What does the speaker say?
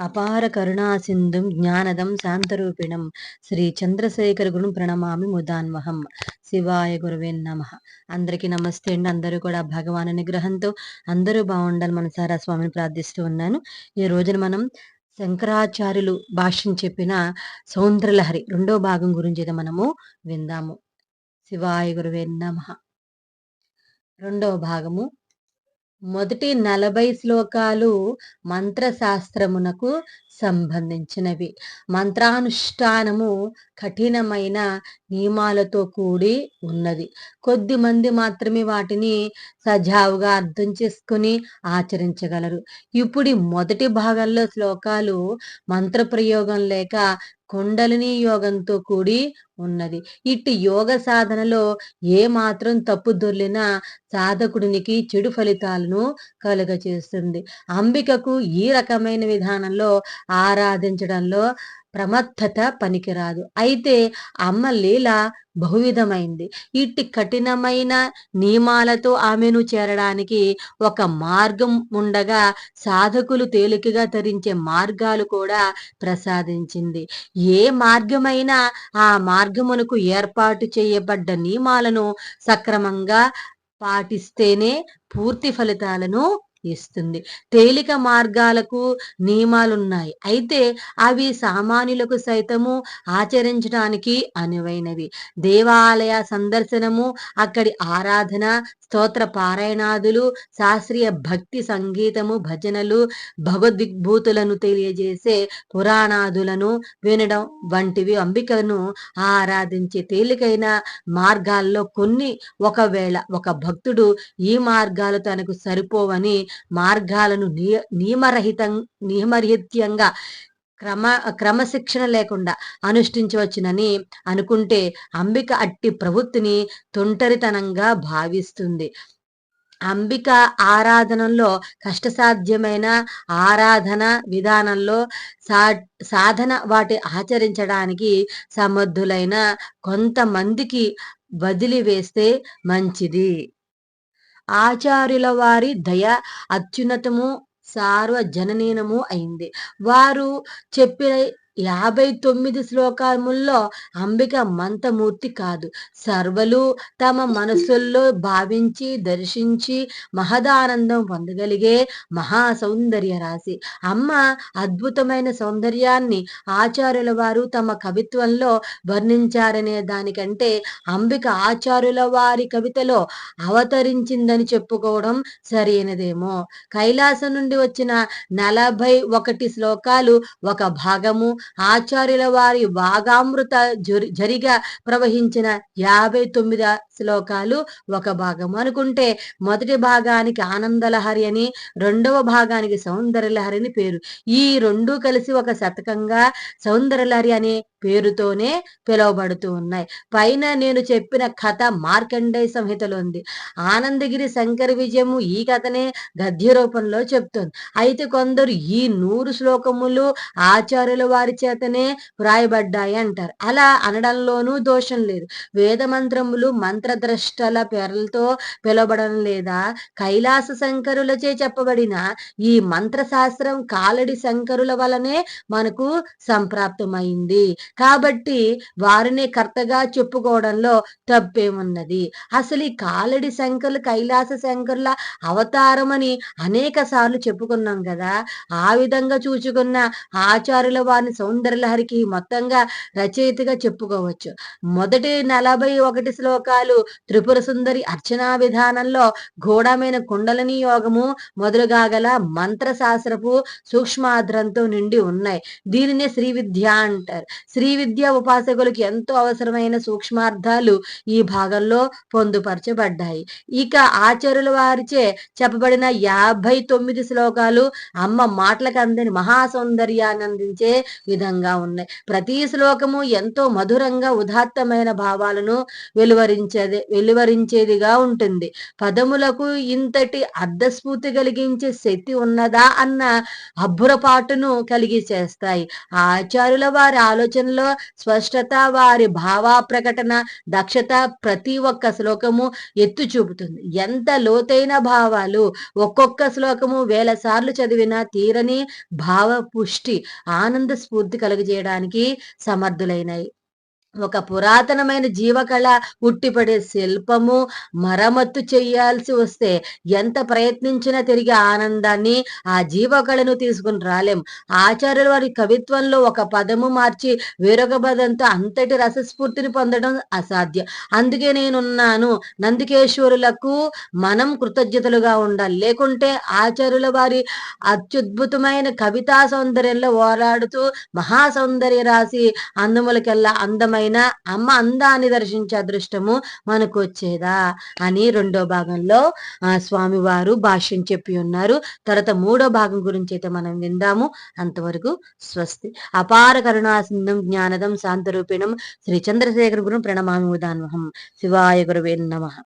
అపార కరుణాసింధుం జ్ఞానదం శాంతరూపిణం. శ్రీ చంద్రశేఖర గురు ప్రణమామి ముదాన్వహం. శివాయ గురువే నమ. అందరికీ నమస్తే అండి. అందరూ కూడా భగవాన్ నిగ్రహంతో అందరూ బాగుండాలి మనసారా స్వామిని ప్రార్థిస్తూ ఉన్నాను. ఈ రోజున మనం శంకరాచార్యులు భాష్యం చెప్పిన సౌంద్రలహరి రెండో భాగం గురించి మనము విందాము. శివాయ గురువే నమ. రెండవ భాగము మొదటి నలభై శ్లోకాలు మంత్రశాస్త్రమునకు సంబంధించినవి. మంత్రానుష్ఠానము కఠినమైన నియమాలతో కూడి ఉన్నది. కొద్ది మంది మాత్రమే వాటిని సజావుగా అర్థం చేసుకుని ఆచరించగలరు. ఇప్పుడు మొదటి భాగంలో శ్లోకాలు మంత్ర ప్రయోగం లేక కుండలిని యోగంతో కూడి ఉన్నది. ఇట్టి యోగ సాధనలో ఏ మాత్రం తప్పు దొర్లినా సాధకుడినికి చెడు ఫలితాలను కలుగచేస్తుంది. అంబికకు ఈ రకమైన విధానంలో ఆరాధించడంలో ప్రమత్తత పనికిరాదు. అయితే అమ్మ లీల బహువిధమైంది. ఇట్టి కఠినమైన నియమాలతో ఆమెను చేరడానికి ఒక మార్గం ఉండగా సాధకులు తేలికగా తరించే మార్గాలు కూడా ప్రసాదించింది. ఏ మార్గమైనా ఆ మార్గమునకు ఏర్పాటు చేయబడ్డ నియమాలను సక్రమంగా పాటిస్తేనే పూర్తి ఫలితాలను ఇస్తుంది. తేలిక మార్గాలకు నియమాలున్నాయి. అయితే అవి సామాన్యులకు సైతము ఆచరించడానికి అనువైనవి. దేవాలయ సందర్శనము అక్కడి ఆరాధన స్తోత్ర పారాయణాదులు శాస్త్రీయ భక్తి సంగీతము భజనలు భగవద్విభూతులను తెలియజేసే పురాణాదులను వినడం వంటివి అంబికను ఆరాధించే తేలికైన మార్గాల్లో కొన్ని ఒకవేళ ఒక భక్తుడు ఈ మార్గాలు తనకు సరిపోవని మార్గాలను నియమరహితం నియమరహిత్యంగా క్రమ క్రమశిక్షణ లేకుండా అనుష్ఠించవచ్చునని అనుకుంటే అంబిక అట్టి ప్రవృత్తిని తొంటరితనంగా భావిస్తుంది. అంబిక ఆరాధనలో కష్టసాధ్యమైన ఆరాధన విధానంలో సా సాధన వాటి ఆచరించడానికి సమర్థులైన కొంతమందికి వదిలివేస్తే మంచిది. ఆచార్యుల వారి దయ అత్యున్నతము సార్వజననీనము అయింది. వారు చెప్పే యాభై తొమ్మిది శ్లోకముల్లో అంబిక మంతమూర్తి కాదు. సర్వలు తమ మనసుల్లో భావించి దర్శించి మహదానందం పొందగలిగే మహా సౌందర్య రాశి. అమ్మ అద్భుతమైన సౌందర్యాన్ని ఆచార్యుల వారు తమ కవిత్వంలో వర్ణించారనే దానికంటే అంబిక ఆచార్యుల వారి కవితలో అవతరించిందని చెప్పుకోవడం సరైనదేమో. కైలాసం నుండి వచ్చిన నలభై ఒకటి శ్లోకాలు ఒక భాగము ఆచార్యుల వారి భాగామృత జరిగా ప్రవహించిన యాభై తొమ్మిది శ్లోకాలు ఒక భాగం అనుకుంటే మొదటి భాగానికి ఆనందలహరి అని రెండవ భాగానికి సౌందర్యలహరి అని పేరు. ఈ రెండు కలిసి ఒక శతకంగా సౌందర్యలహరి అనే పేరుతోనే పిలువబడుతూ ఉన్నాయి. పైన నేను చెప్పిన కథ మార్కండేయ సంహితలో ఉంది. ఆనందగిరి శంకర విజయము ఈ కథనే గద్య రూపంలో చెప్తుంది. అయితే కొందరు ఈ నూరు శ్లోకములు ఆచార్యుల వారి చేతనే వ్రాయబడ్డాయి అంటారు. అలా అనడంలోనూ దోషం లేదు. వేద మంత్రములు మంత్రద్రష్టల పేర్లతో పిలవబడడం లేదా కైలాస శంకరులచే చెప్పబడిన ఈ మంత్రశాస్త్రం కాలడి శంకరుల వలనే మనకు సంప్రాప్తమైంది. కాబట్టి వారిని కర్తగా చెప్పుకోవడంలో తప్పేమున్నది? అసలు ఈ కాలడి శంకర్లు కైలాస శంకరుల అవతారమని అనేక సార్లు చెప్పుకున్నాం కదా. ఆ విధంగా చూచుకున్న ఆచార్యుల వారిని సౌందర్యలహరికి మొత్తంగా రచయితగా చెప్పుకోవచ్చు. మొదటి నలభై ఒకటి శ్లోకాలు త్రిపుర సుందరి అర్చనా విధానంలో ఘోడమైన కుండలని యోగము మొదలుగా గల మంత్రశాస్త్రపు సూక్ష్మాద్రంతో నిండి ఉన్నాయి. దీనినే శ్రీ విద్య అంటారు శ్రీ విద్య ఉపాసకులకు ఎంతో అవసరమైన సూక్ష్మార్థాలు ఈ భాగంలో పొందుపరచబడ్డాయి. ఇక ఆచార్యుల వారిచే చెప్పబడిన యాభై తొమ్మిది శ్లోకాలు అమ్మ మాటలకు అందని మహాసౌందర్యాన్ని అందించే విధంగా ఉన్నాయి. ప్రతి శ్లోకము ఎంతో మధురంగా ఉదాత్తమైన భావాలను వెలువరించేది వెలువరించేదిగా ఉంటుంది. పదములకు ఇంతటి అర్ధస్ఫూర్తి కలిగించే శక్తి ఉన్నదా అన్న అబ్బురపాటును కలిగి చేస్తాయి ఆచార్యుల వారి ఆలోచన ఆలోచనలో స్పష్టత వారి భావ ప్రకటన దక్షత ప్రతి ఒక్క శ్లోకము ఎత్తు చూపుతుంది. ఎంత లోతైన భావాలు ఒక్కొక్క శ్లోకము వేల సార్లు చదివిన తీరని భావ పుష్టి ఆనంద స్ఫూర్తి కలుగజేయడానికి సమర్థులైనాయి. ఒక పురాతనమైన జీవకళ ఉట్టిపడే శిల్పము మరమ్మత్తు చేయాల్సి వస్తే ఎంత ప్రయత్నించినా తిరిగి ఆనందాన్ని ఆ జీవకళను తీసుకుని రాలేం. ఆచార్యుల వారి కవిత్వంలో ఒక పదము మార్చి వేరొక పదంతో అంతటి రసస్ఫూర్తిని పొందడం అసాధ్యం. అందుకే నేనున్నాను. నందికేశ్వరులకు మనం కృతజ్ఞతలుగా ఉండాలి. లేకుంటే ఆచార్యుల వారి అత్యద్భుతమైన కవితా సౌందర్యంలో ఓలాడుతూ మహా సౌందర్య రాసి అందములకెల్లా అందమైన అమ్మ అందాన్ని దర్శించే అదృష్టము మనకు వచ్చేదా అని రెండో భాగంలో ఆ స్వామివారు భాష్యం చెప్పి ఉన్నారు. తర్వాత మూడో భాగం గురించి అయితే మనం విందాము. అంతవరకు స్వస్తి. అపార కరుణాసింధం జ్ఞానదం శాంతరూపిణం శ్రీ చంద్రశేఖర గురు ప్రణమామి ఉదాన్వహం శివాయ గురువే నమ.